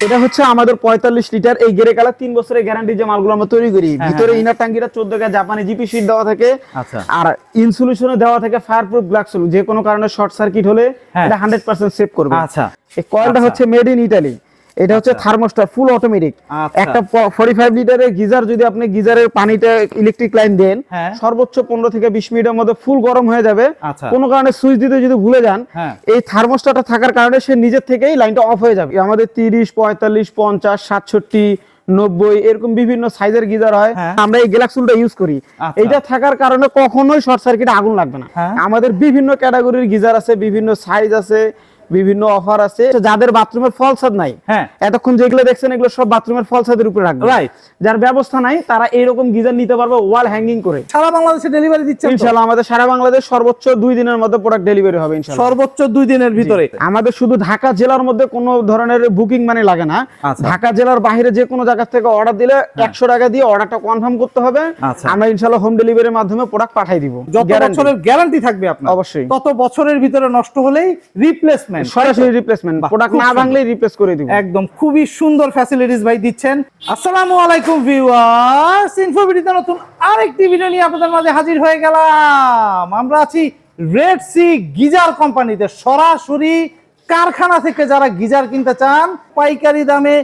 এটা হচ্ছে আমাদের পঁয়তাল্লিশ লিটার এই গেরে কালার তিন বছরের গ্যারান্টি যে মালগুলো আমরা তৈরি করি হ্যাঁ, ভিতরে হ্যাঁ। ইনার টাঙ্কিটা চোদ্দ গা জাপানি জিপি শিট দেওয়া থাকে আচ্ছা। আর ইনসুলেশনে দেওয়া থাকে ফায়ার প্রুফ গ্লাস যে কোনো কারণে শর্ট সার্কিট হলে হ্যাঁ। এটা হান্ড্রেড পার্সেন্ট সেভ করবে আচ্ছা এই কয়েলটা আচ্ছা। হচ্ছে মেড ইন ইটালি এটা হচ্ছে থার্মোস্টার ফুল অটোমেটিক। একটা ফর্টি ফাইভ লিটারের গিজার যদি আপনি গিজারের পানিটা ইলেকট্রিক লাইন দেন হ্যাঁ। সর্বোচ্চ পনেরো থেকে বিশ মিনিটের মধ্যে ফুল গরম হয়ে যাবে আচ্ছা। কোনো কারণে সুইচ দিতে যদি ভুলে যান হ্যাঁ। এই থার্মোস্টারটা থাকার কারণে সে নিজের থেকেই লাইনটা অফ হয়ে যাবে আমাদের তিরিশ পঁয়তাল্লিশ পঞ্চাশ সাতষট্টি নব্বই এরকম বিভিন্ন সাইজের গিজার হয় হ্যাঁ। আমরা এই গ্যালাক্সুলটা ইউজ করি আচ্ছা। এইটা থাকার কারণে কখনোই শর্ট সার্কিট আগুন লাগবে না। আমাদের বিভিন্ন ক্যাটাগরির গিজার আছে বিভিন্ন সাইজ আছে বিভিন্ন অফার আছে। যাদের বাথরুমের ফল ছাদ নাই হ্যাঁ। এতক্ষণ যেগুলো দেখছেন এগুলো সব বাথরুমের ফল ছাদের উপরে রাখবে. যার ব্যবস্থা নাই তারা এইরকম গিজার নিতে পারবে ওয়াল হ্যাঙ্গিং করে। সারা বাংলাদেশে ডেলিভারি দিচ্ছেন তো? ইনশাআল্লাহ আমাদের সারা বাংলাদেশ সর্বোচ্চ দুই দিনের মধ্যে প্রোডাক্ট ডেলিভারি হবে ইনশাআল্লাহ। সর্বোচ্চ দুই দিনের ভিতরে। আমাদের শুধু ঢাকা জেলার মধ্যে কোনো ধরনের বুকিং মানে লাগে না। আচ্ছা। ঢাকা জেলার বাইরে যে কোনো জায়গা থেকে অর্ডার দিলে একশো টাকা দিয়ে অর্ডারটা কনফার্ম করতে হবে। আচ্ছা। আমরা ইনশাআল্লাহ হোম ডেলিভারির মাধ্যমে প্রোডাক্ট পাঠাই দিব। যত বছরের গ্যারান্টি থাকবে আপনার। অবশ্যই। তত বছরের ভিতরে নষ্ট হলেই রিপ্লেসমেন্ট সরাসরি রিপ্লেসমেন্ট প্রোডাক্ট না ভাঙলেই রিপ্লেস করে দিব। একদম খুবই সুন্দর ফ্যাসিলিটিস ভাই দিচ্ছেন। আসসালামু আলাইকুম ভিউয়ার্স ইনফোভিডিতে নতুন আরেকটি ভিডিও নিয়ে আপনাদের মাঝে হাজির হয়ে গেলাম। আমরা আছি রেড সি গিজার কোম্পানিতে। সরাসরি কারখানা থেকে যারা গিজার কিনতে চান পাইকারি দামে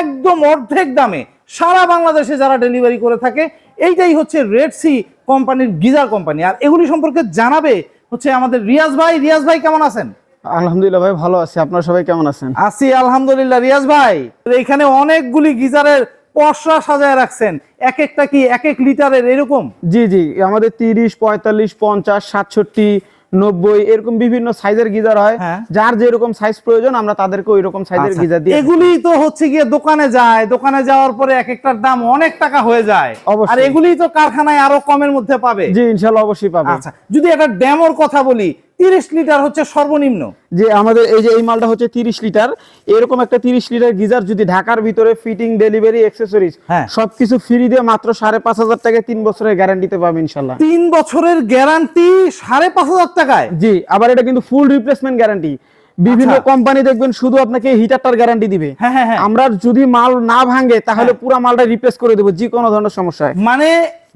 একদম অর্ধেক দামে সারা বাংলাদেশে যারা ডেলিভারি করে থাকে এইটাই হচ্ছে রেড সি কোম্পানির গিজার কোম্পানি। আর এগুলি সম্পর্কে জানাবে হচ্ছে আমাদের রিয়াজ ভাই। রিয়াজ ভাই কেমন আছেন? আলহামদুলিল্লাহ ভাই ভালো আছি। আপনার সবাই কেমন আছেন? আছি আলহামদুলিল্লাহ রিয়াজ ভাই। এখানে অনেকগুলি গিজারের পশরা সাজায় রাখছেন। এক একটা কি এক এক লিটারের এরকম? জি জি আমাদের তিরিশ পঁয়তাল্লিশ পঞ্চাশ সাতষট্টি নব্বই এরকম বিভিন্ন সাইজের গিজার হয়। হ্যাঁ। যার যেরকম সাইজ প্রয়োজন আমরা তাদেরকে ওই রকম সাইজের গিজার দিই। এগুলি তো হচ্ছে গিয়ে দোকানে যায়। দোকানে যাওয়ার পরে এক একটার দাম অনেক টাকা হয়ে যায়। অবশ্যই। আর এগুলি তো কারখানায় আরও কমের মধ্যে পাবে। জি ইনশাল্লাহ অবশ্যই পাবে। আচ্ছা যদি একটা ড্যামোর কথা বলি তিরিশ লিটার হচ্ছে সর্বনিম্ন। যে আমাদের এই যে এই মালটা হচ্ছে তিরিশ লিটার এরকম একটা তিরিশ লিটার গিজার যদি ঢাকার ভিতরে ফিটিং ডেলিভারি অ্যাকসেসরিজ হ্যাঁ। সবকিছু ফ্রি দিয়ে মাত্র সাড়ে পাঁচ হাজার টাকায় তিন বছরের গ্যারান্টিতে পাবে ইনশাআল্লাহ। তিন বছরের গ্যারান্টি সাড়ে পাঁচ হাজার টাকায়? জি আবার এটা কিন্তু ফুল রিপ্লেসমেন্ট গ্যারান্টি বিভিন্ন আচ্ছা। কোম্পানি দেখবেন শুধু আপনাকে হিটারটার গ্যারান্টি দিবে। হ্যাঁ, হ্যাঁ, হ্যাঁ। আমরা যদি মাল না ভাঙে তাহলে পুরো মালটা রিপ্লেস করে দেবো যে কোনো ধরনের সমস্যায় মানে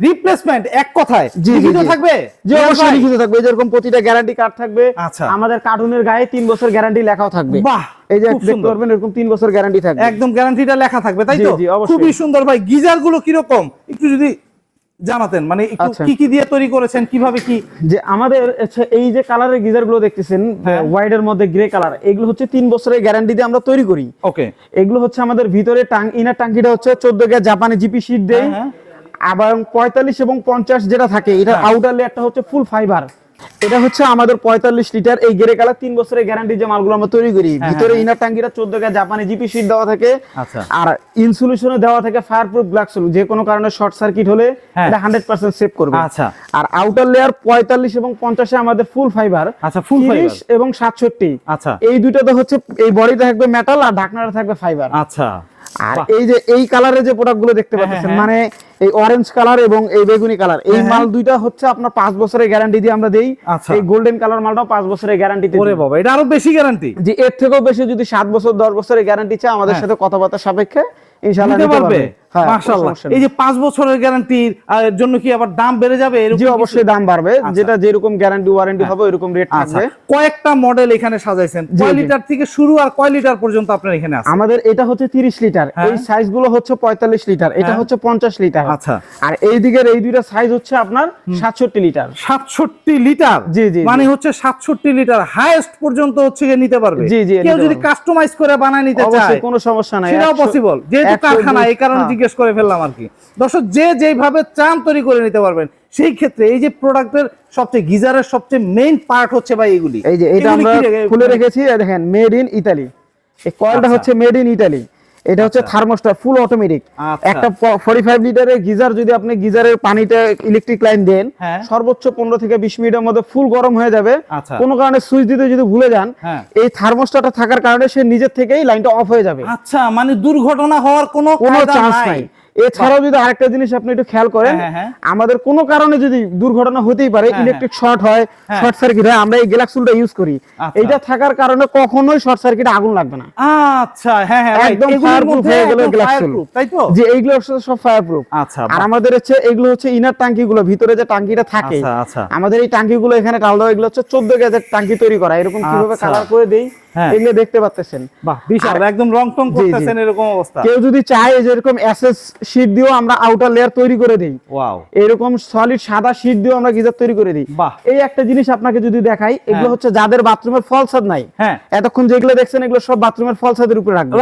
রিপ্লেসমেন্ট এক কথায়। লিখিত থাকবে? যে অবশ্যই লিখিত থাকবে। যেরকম প্রতিটা গ্যারান্টি কার্ড থাকবে। আচ্ছা। আমাদের কার্টুনের গায়ে তিন বছর গ্যারান্টি লেখাও থাকবে। বাহ, এই যে দেখতে সুন্দর। পারবেন এরকম তিন বছর গ্যারান্টি থাকবে। একদম গ্যারান্টিটা লেখা থাকবে তাই তো। খুবই সুন্দর ভাই। গিজারগুলো কীরকম? একটু যদি জানাতেন মানে আচ্ছা। কি কি দিয়ে তৈরি করেছেন কীভাবে কি যে আমাদের এই যে কালারের গিজারগুলো দেখতেছেন হ্যাঁ। হোয়াইট এর মধ্যে গ্রে কালার এগুলো হচ্ছে তিন বছরের গ্যারান্টি দিয়ে আমরা তৈরি করি ওকে এগুলো হচ্ছে আমাদের ভিতরে টাং ইনার টাঙ্কিটা হচ্ছে চোদ্দ গ্যাস জাপানি জিপি শিট দেয় হ্যাঁ, আবার পঁয়তাল্লিশ এবং পঞ্চাশ যেটা থাকে এটা হ্যাঁ। আউটার লেয়ারটা হচ্ছে ফুল ফাইবার এটা হচ্ছে আমাদের পঁয়তাল্লিশ লিটার এই গেরে কালার তিন বছরের গ্যারান্টি যে মালগুলো আমরা তৈরি করি ভিতরে হ্যাঁ। ইনার টাঙ্কিটা চোদ্দ গ্যাস জাপানি জিপি শিট দেওয়া থাকে আচ্ছা। আর ইনসুলেশনে দেওয়া থাকে ফায়ার প্রুফ গ্লাস যে কোনো কারণে শর্ট সার্কিট হলে হ্যাঁ। এটা হান্ড্রেড পার্সেন্ট সেভ করবে আচ্ছা। আর আউটার লেয়ার পঁয়তাল্লিশ এবং পঞ্চাশে আমাদের ফুল ফাইবার আচ্ছা, ফুল fiber। এবং সাতষট্টি আচ্ছা। এই দুইটাতে হচ্ছে এই বডিটা থাকবে মেটাল আর ঢাকনাটা থাকবে ফাইবার আচ্ছা আর এই যে এই কালারের যে প্রোডাক্টগুলো দেখতে হ্যাঁ, পাচ্ছেন হ্যাঁ, মানে এই অরেঞ্জ কালার এবং এই বেগুনি কালার এই হ্যাঁ, মাল দুইটা হচ্ছে আপনার পাঁচ বছরের গ্যারান্টি দিয়ে আমরা দেই। আচ্ছা। এই গোল্ডেন কালার মালটাও পাঁচ বছরের গ্যারান্টি ওরে বাবা এটা আরও বেশি গ্যারান্টি যে এর থেকেও বেশি যদি সাত বছর দশ বছরের গ্যারান্টি চায় আমাদের হ্যাঁ। সাথে কথাবার্তা সাপেক্ষে ইনশাআল্লাহ নিতে নিতে পারবে? পারবে। হ্যাঁ, কোনো মাশাআল্লাহ এই যে পাঁচ বছরের গ্যারান্টির জন্য কি আবার দাম বেড়ে যাবে? এরকম জি অবশ্যই দাম বাড়বে। আচ্ছা। যেটা যেরকম গ্যারান্টি ওয়ারেন্টি হবে ওইরকম রেট আচ্ছা। থাকবে। কয়েকটা মডেল এখানে সাজাইছেন। জি, কয় লিটার থেকে শুরু আর কয় লিটার পর্যন্ত আপনার এখানে আছে? আমাদের এটা হচ্ছে তিরিশ লিটার হ্যাঁ। এই হচ্ছে পঁয়তাল্লিশ লিটার এটা হ্যাঁ। হচ্ছে পঞ্চাশ লিটার আচ্ছা। আর এই দিকের এই দুইটা সাইজ হচ্ছে আপনার সাতষট্টি লিটার। সাতষট্টি লিটার? জি, জি, মানে হচ্ছে সাতষট্টি লিটার। হাইয়েস্ট পর্যন্ত হচ্ছে নিতে পারবে। জি, জি, কেউ যদি কাস্টমাইজ করে বানায় নিতে চায় কোনো সমস্যা নাই। সেটাও পসিবল যেহেতু কারখানা এই কারণে হ্যাঁ। জিজ্ঞেস করে ফেললাম আর কি। দর্শক যে যেভাবে চান তৈরি করে নিতে পারবেন সেই ক্ষেত্রে এই যে প্রোডাক্টের সবচেয়ে গিজারের সবচেয়ে মেইন পার্ট হচ্ছে ভাই এগুলি। এই যে এটা আমরা খুলে রেখেছি দেখেন মেড ইন ইতালি এই কয়েলটা আচ্ছা। হচ্ছে মেড ইন ইতালি এটা হচ্ছে থার্মোস্টার ফুল অটোমেটিক। একটা ফর্টি ফাইভ লিটারের গিজার যদি আপনি গিজারের পানিটা ইলেকট্রিক লাইন দেন হ্যাঁ। সর্বোচ্চ পনেরো থেকে বিশ মিনিটের মধ্যে ফুল গরম হয়ে যাবে আচ্ছা। কোনো কারণে সুইচ দিতে যদি ভুলে যান হ্যাঁ। এই থার্মোস্টারটা থাকার কারণে সে নিজের থেকেই লাইনটা অফ হয়ে যাবে আচ্ছা মানে দুর্ঘটনা হওয়ার কোনো কোনো চান্স নাই এছাড়াও যদি আরেকটা জিনিস আপনি একটু খেয়াল করেন হ্যাঁ, হ্যাঁ। আমাদের কোনো কারণে যদি দুর্ঘটনা হতেই পারে হ্যাঁ, ইলেকট্রিক শর্ট হয় হ্যাঁ। শর্ট সার্কিট হয় আমরা এই গ্যালাক্সুলটা ইউজ করি। আচ্ছা। এইটা থাকার কারণে কখনোই শর্ট সার্কিটে আগুন লাগবে না। আচ্ছা হ্যাঁ হ্যাঁ একদম মধ্যে হয়ে গেল fireproof, তাই তো? যে এইগুলো সব ফায়ার প্রুফ আচ্ছা আর আমাদের হচ্ছে এগুলো হচ্ছে ইনার টাঙ্কি গুলো ভিতরে যে টাঙ্কিটা থাকে আচ্ছা আচ্ছা। আমাদের এই টাঙ্কি গুলো এখানে টাল দেওয়া এগুলো হচ্ছে চোদ্দ গ্যাসের টাঙ্কি তৈরি করা। এরকম কীভাবে। কালার করে দেই হ্যাঁ। এগুলো দেখতে পাচ্ছেন। বাহ বিশাল একদম রং টং। করতেছেন এরকম অবস্থা। কেউ যদি চায় যে এরকম এসএস শীট দিয়েও আমরা আউটার লেয়ার তৈরি করে দিই। এরকম সলিড সাদা শীট দিয়েও আমরা গিজার তৈরি করে দিই। এই একটা জিনিস আপনাকে যদি দেখাই এগুলো হ্যাঁ। হচ্ছে যাদের বাথরুমের ফল ছাদ নাই। হ্যাঁ। এতক্ষণ যেগুলো দেখছেন এগুলো সব বাথরুমের ফল ছাদের উপরে রাখবে।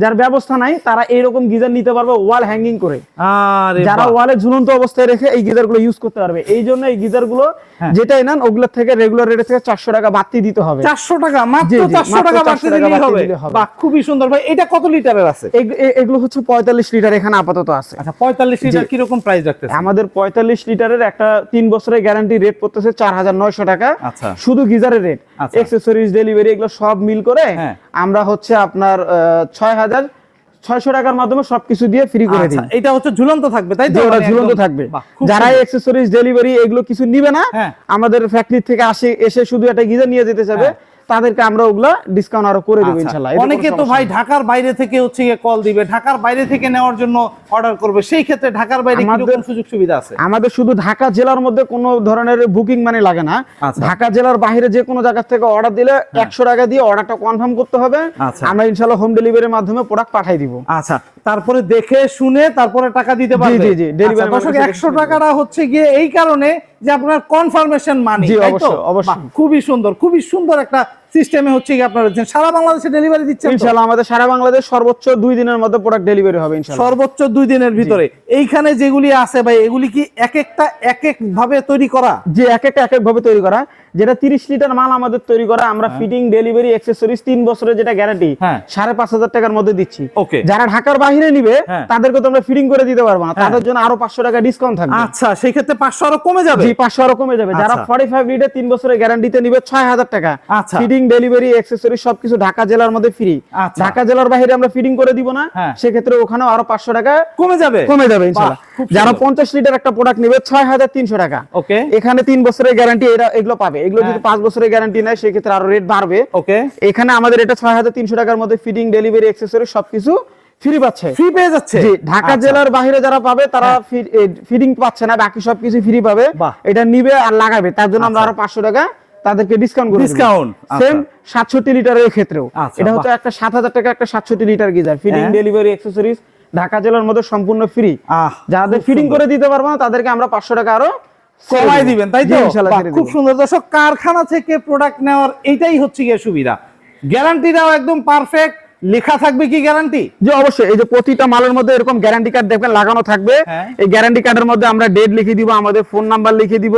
যার ব্যবস্থা নাই তারা এইরকম গিজার নিতে পারবে ওয়াল হ্যাঙ্গিং করে। যারা। ওয়ালে ঝুলন্ত অবস্থায় রেখে এই গিজারগুলো ইউজ করতে পারবে। এই জন্য এই গিজারগুলো হ্যাঁ। যেটাই নেন ওগুলোর থেকে রেগুলার রেটে থেকে চারশো টাকা বাড়তি দিতে হবে। চারশো টাকা মাত্র চারশো টাকা 400 বাড়তে বাড়তি হবে। দিলে হবে। বাহ খুবই সুন্দর। ভাই এটা কত লিটারের আছে? এগুলো হচ্ছে পঁয়তাল্লিশ লিটার এখানে আপাতত আছে আচ্ছা পঁয়তাল্লিশ লিটার কীরকম প্রাইস রাখতেছে আমাদের পঁয়তাল্লিশ লিটারের একটা তিন বছরের গ্যারান্টি রেট পড়তেছে চার হাজার নয়শো টাকা আচ্ছা শুধু গিজারের রেট। এক্সেসরিজ ডেলিভারি এগুলো সব মিল করে হ্যাঁ। আমরা হচ্ছে আপনার ছয় হাজার ছয়শো টাকার মাধ্যমে সবকিছু দিয়ে ফ্রি করে দিই আচ্ছা এটা হচ্ছে ঝুলন্ত থাকবে তাই তো মানে ঝুলন্ত থাকবে যারা সুন্দর। এক্সেসরিজ ডেলিভারি এগুলো কিছু নিবে না হ্যাঁ। আমাদের ফ্যাক্টরি থেকে আসে এসে শুধু একটা গিজার নিয়ে যেতে চাবে হ্যাঁ। তাদেরকে আমরা ওগুলা ডিসকাউন্ট আরও করে দেবো আচ্ছা, ইনশাল্লাহ। অনেকে তো ভাই ঢাকার বাইরে থেকে হচ্ছে গিয়ে কল দিবে ঢাকার বাইরে থেকে নেওয়ার জন্য অর্ডার করবে সেই ক্ষেত্রে ঢাকার বাইরে কীরকম সুযোগ সুবিধা আছে? আমাদের শুধু ঢাকা জেলার মধ্যে কোনো ধরনের বুকিং মানে লাগে না। আচ্ছা। ঢাকা জেলার বাইরে যে কোনো জায়গা থেকে অর্ডার দিলে একশো টাকা দিয়ে অর্ডারটা কনফার্ম করতে হবে। আচ্ছা। আমরা ইনশাল্লাহ হোম ডেলিভারির মাধ্যমে প্রোডাক্ট পাঠাই দিব। আচ্ছা তারপরে দেখে শুনে তারপরে টাকা দিতে পারবে। জি, জি, আচ্ছা, দর্শক man এর একশো কাছে টাকাটা হচ্ছে গিয়ে এই কারণে যে আপনার কনফার্মেশন মানি জি, অবশ্যই, অবশ্যই। খুবই সুন্দর খুবই সুন্দর একটা সিস্টেমে হচ্ছে গিয়ে আপনারা দিচ্ছেন। সারা বাংলাদেশে ডেলিভারি দিচ্ছেন তো? ইনশাল্লাহ আমাদের সারা বাংলাদেশ সর্বোচ্চ দুই দিনের মধ্যে প্রোডাক্ট ডেলিভারি হবে ইনশাল্লাহ সর্বোচ্চ দুই দিনের ভিতরে। এইখানে যেগুলি আছে ভাই এগুলি কি এক একটা এক এক ভাবে তৈরি করা? যে এক একটা এক এক ভাবে তৈরি করা। যেটা তিরিশ লিটার মাল আমাদের তৈরি করা আমরা ফিটিং ডেলিভারি অ্যাক্সেসরিজ তিন বছরের যেটা গ্যারান্টি হ্যাঁ। সাড়ে পাঁচ হাজার টাকার মধ্যে দিচ্ছি। ওকে। যারা ঢাকার বাইরে নিবে হ্যাঁ। তাদেরকে তো আমরা ফিটিং করে দিতে পারব না। হ্যাঁ। তাদের জন্য আরও পাঁচশো টাকা ডিসকাউন্ট থাকবে। আচ্ছা সেই ক্ষেত্রে পাঁচশো আরও কমে যাবে? জি পাঁচশো আরও কমে যাবে। যারা আচ্ছা। ফর্টি ফাইভ লিটার তিন বছরের গ্যারান্টিতে নিবে ছয় হাজার টাকা। আচ্ছা। ফিটিং ডেলিভারি অ্যাক্সেসরি সবকিছু ঢাকা জেলার মধ্যে ফ্রি আচ্ছা। ঢাকা জেলার বাইরে আমরা ফিটিং করে দিব না হ্যাঁ। সেক্ষেত্রে ওখানেও আরও পাঁচশো টাকা কমে যাবে? কমে যাবে ইনশাল্লাহ। যারা পঞ্চাশ লিটার একটা প্রোডাক্ট নেবে ছয় হাজার তিনশো টাকা। ওকে। এখানে তিন বছরের গ্যারান্টি এরা এগুলো পাবে। এগুলো যদি হ্যাঁ। পাঁচ বছরের গ্যারান্টি নেয় সেক্ষেত্রে আরও রেট বাড়বে। ওকে। এখানে আমাদের এটা ছয় হাজার তিনশো টাকার মধ্যে ফিটিং ডেলিভারি অ্যাক্সেসরি সবকিছু ফ্রি পাচ্ছে। ফ্রি পেয়ে যাচ্ছে? ঢাকা আচ্ছা। জেলার বাইরে যারা পাবে তারা ফিডিং পাচ্ছে না বাকি সবকিছু ফ্রি পাবে। এটা নিবে আর লাগাবে। তার জন্য আমরা আচ্ছা। আরও পাঁচশো টাকা তাদেরকে ডিসকাউন্ট করে ডিসকাউন্ট সেম আচ্ছা। সাতষট্টি লিটারের ক্ষেত্রেও। আচ্ছা, এটা হচ্ছে একটা সাত হাজার টাকা একটা সাতষট্টি litre geyser. Feeding. Delivery accessories Dhaka জেলার মধ্যে সম্পূর্ণ ফ্রি যাদের ফিডিং ফিটিং করে দিতে পারব না তাদেরকে আমরা পাঁচশো টাকা আরও কমাই দিবেন তাই তো? খুব সুন্দর। দর্শক কারখানা থেকে প্রোডাক্ট নেওয়ার এটাই হচ্ছে গিয়ে সুবিধা। গ্যারান্টিটাও একদম পারফেক্ট লেখা থাকবে কি গ্যারান্টি যে অবশ্যই। এই যে প্রতিটা মালের মধ্যে এরকম গ্যারান্টি কার্ড দেখবেন লাগানো থাকবে। হ্যাঁ। এই গ্যারান্টি কার্ডের মধ্যে আমরা ডেট লিখে দিব আমাদের ফোন নাম্বার লিখে দিব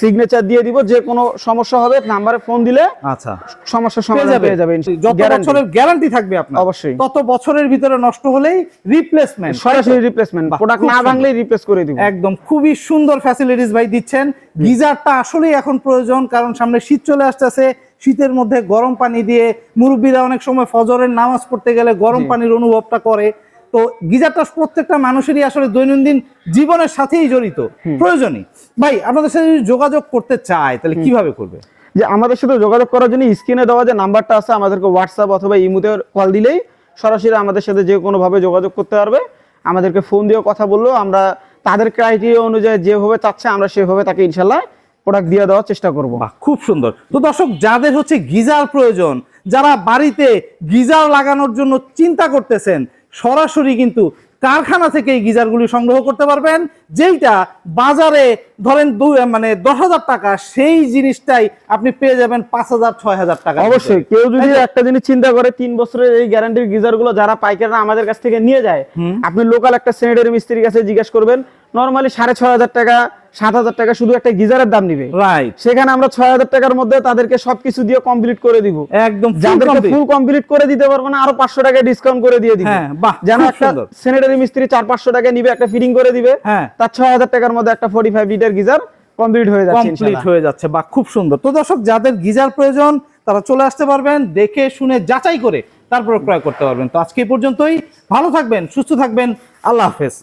সিগনেচার দিয়ে দিব যে কোনো সমস্যা হবে নাম্বারে ফোন দিলে আচ্ছা। সমস্যার পেয়ে সমাধান পেয়ে যাবে যত বছরের গ্যারান্টি থাকবে আপনার। অবশ্যই। তত বছরের ভিতরে নষ্ট হলেই রিপ্লেসমেন্ট সরাসরি রিপ্লেসমেন্ট প্রোডাক্ট না। ভাঙলেই রিপ্লেস করে দিব। একদম খুবই সুন্দর ফ্যাসিলিটিস ভাই দিচ্ছেন। গিজারটা আসলেই এখন প্রয়োজন কারণ সামনে শীত চলে আসতেছে। শীতের মধ্যে গরম পানি দিয়ে মুরব্বীরা অনেক সময় ফজরের নামাজ পড়তে গেলে গরম পানির অনুভবটা করে। তো গিজারটা প্রত্যেকটা মানুষেরই আসলে দৈনন্দিন জীবনের সাথেই জড়িত। প্রয়োজনই। ভাই আপনাদের সাথে যদি যোগাযোগ করতে চায় তাহলে কীভাবে করবে? যে আমাদের সাথে যোগাযোগ করার জন্য স্ক্রিনে দেওয়া যে নাম্বারটা আছে আমাদেরকে হোয়াটসঅ্যাপ অথবা ইমুতে কল দিলেই সরাসরি আমাদের সাথে যে কোনোভাবে যোগাযোগ করতে পারবে। আমাদেরকে ফোন দিয়ে কথা বললেও আমরা তাদের ক্রাইটেরিয়া অনুযায়ী যেভাবে চাচ্ছে আমরা সেভাবে তাকে ইনশাল্লাহ প্রোডাক্ট দিয়ে দেওয়ার চেষ্টা করব। খুব সুন্দর। তো দর্শক যাদের হচ্ছে গিজার প্রয়োজন যারা বাড়িতে গিজার লাগানোর জন্য চিন্তা করতেছেন সরাসরি কিন্তু কারখানা থেকে এই গিজারগুলি সংগ্রহ করতে পারবেন যেইটা বাজারে ধরেন দু মানে দশ হাজার টাকা সেই জিনিসটাই আপনি পেয়ে যাবেন পাঁচ হাজার ছয় হাজার টাকা অবশ্যই কেউ যদি একটা জিনিস চিন্তা করে তিন বছরের এই গ্যারান্টির গিজারগুলো যারা পাইকাররা আমাদের কাছ থেকে নিয়ে যায় আপনি লোকাল একটা স্যানিটারি মিস্ত্রির কাছে জিজ্ঞেস করবেন নর্মালি সাড়ে ছয় হাজার টাকা সাত হাজার টাকা শুধু একটা গিজারের দাম নিবে। রাইট সেখানে আমরা ছয় হাজার টাকার মধ্যে তাদেরকে সবকিছু দিয়ে কমপ্লিট করে দিব। একদম যাদেরকে ফুল কমপ্লিট করে দিতে পারব না আরও পাঁচশো টাকা ডিসকাউন্ট করে দিয়ে দিব। হ্যাঁ, যেন একটা। স্যানিটারি মিস্ত্রি চার পাঁচশো টাকা নিবে একটা ফিটিং করে দিবে। হ্যাঁ। তার ছয় হাজার টাকার মধ্যে একটা forty five litre geyser complete হয়ে যাচ্ছে কমপ্লিট হয়ে যাচ্ছে বা খুব সুন্দর। তো দর্শক যাদের গিজার প্রয়োজন তারা চলে আসতে পারবেন দেখে শুনে যাচাই করে তারপর ক্রয় করতে পারবেন। তো আজকে পর্যন্তই। ভালো থাকবেন সুস্থ থাকবেন। আল্লাহ হাফেজ।